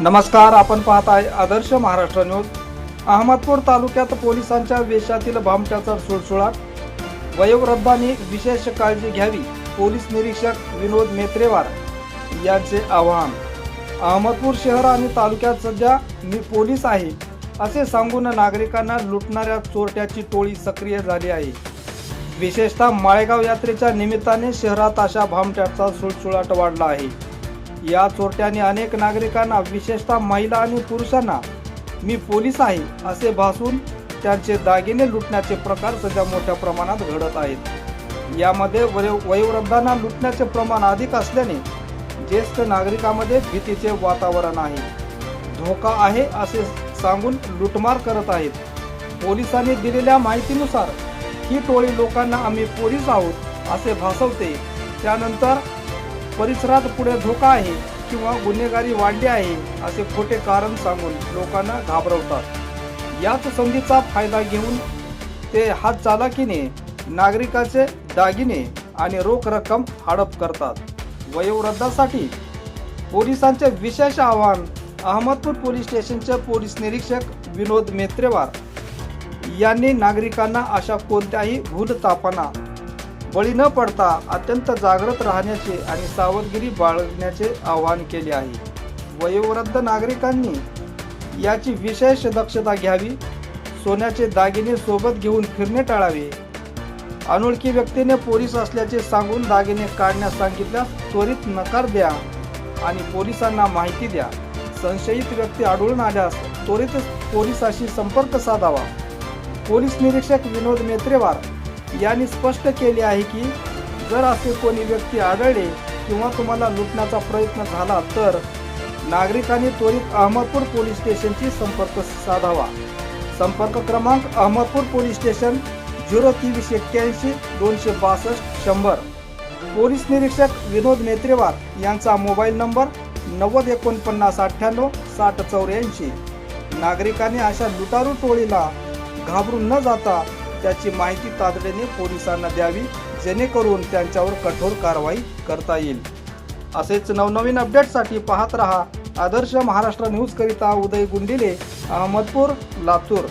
नमस्कार आपण पाहत आहे आदर्श महाराष्ट्र न्यूज. अहमदपूर तालुक्यात पोलिसांच्या वेशातील भामट्याचा सुळसुळाट वयोवृद्धांनी विशेष काळजी घ्यावी पोलीस निरीक्षक विनोद मेत्रेवार यांचे आवाहन. अहमदपूर शहर आणि तालुक्यात सध्या मी पोलीस आहे असे सांगून नागरिकांना लुटणाऱ्या चोरट्याची टोळी सक्रिय झाली आहे. विशेषतः माळेगाव यात्रेच्या निमित्ताने शहरात अशा भामट्याचा सुळसुळाट वाढला आहे. या चोरट्याने अनेक नागरिकांना विशेषतः महिला आणि पुरुषांना मी पोलीस आहे असे भासून त्यांचे दागिने लुटण्याचे प्रकार सध्या मोठ्या प्रमाणात घडत आहेत. यामध्ये वयो वयोवृद्धांना लुटण्याचे प्रमाण अधिक असल्याने ज्येष्ठ नागरिकांमध्ये भीतीचे वातावरण आहे. धोका आहे असे सांगून लुटमार करत आहेत. पोलिसांनी दिलेल्या माहितीनुसार ही टोळी लोकांना आम्ही पोलीस आहोत असे भासवते. त्यानंतर परिसरात पुढे धोका आहे किंवा गुन्हेगारी वाढली आहे असे खोटे कारण सांगून लोकांना घाबरवतात. याच संधीचा फायदा घेऊन ते हात चालाकीने नागरिकाचे दागिने आणि रोख रक्कम हडप करतात. वयोवृद्धासाठी पोलिसांचे विशेष आव्हान अहमदपूर पोलीस स्टेशनचे पोलीस निरीक्षक विनोद मेत्रेवार. यांनी नागरिकांना अशा कोणत्याही भूलतापना बळी न पडता अत्यंत जागृत राहण्याचे आणि सावधगिरी बाळगण्याचे आवाहन केले आहे. वयोवृद्ध नागरिकांनी याची विशेष दक्षता घ्यावी सोन्याचे दागिने सोबत घेऊन फिरणे टाळावे. अनोळखी व्यक्तीने पोलीस असल्याचे सांगून दागिने काढण्यास सांगितल्यास त्वरित नकार द्या आणि पोलिसांना माहिती द्या. संशयित व्यक्ती आढळून आल्यास त्वरित पोलिसाशी संपर्क साधावा. पोलीस निरीक्षक विनोद मेत्रेवार यांनी स्पष्ट केले आहे की जर असे कोणी व्यक्ती आढळले किंवा तुम्हाला लुटण्याचा प्रयत्न झाला तर नागरिकांनी त्वरित अहमदपूर पोलीस स्टेशनशी संपर्क साधावा. संपर्क क्रमांक अहमदपूर पोलीस स्टेशन झिरो तेवीस एक्क्याऐंशी दोनशे बासष्ट शंभर. पोलीस निरीक्षक विनोद मेत्रेवार यांचा मोबाईल नंबर नव्वद एकोणपन्नास अठ्ठ्याण्णव साठ चौऱ्याऐंशी. नागरिकांनी अशा लुटारू टोळीला घाबरून न जाता त्याची माहिती तातडीने पोलिसांना द्यावी जेणेकरून त्यांच्यावर कठोर कारवाई करता येईल. असेच नवनवीन अपडेटसाठी पाहत रहा आदर्श महाराष्ट्र न्यूज करिता उदय गुंडिले अहमदपूर लातूर.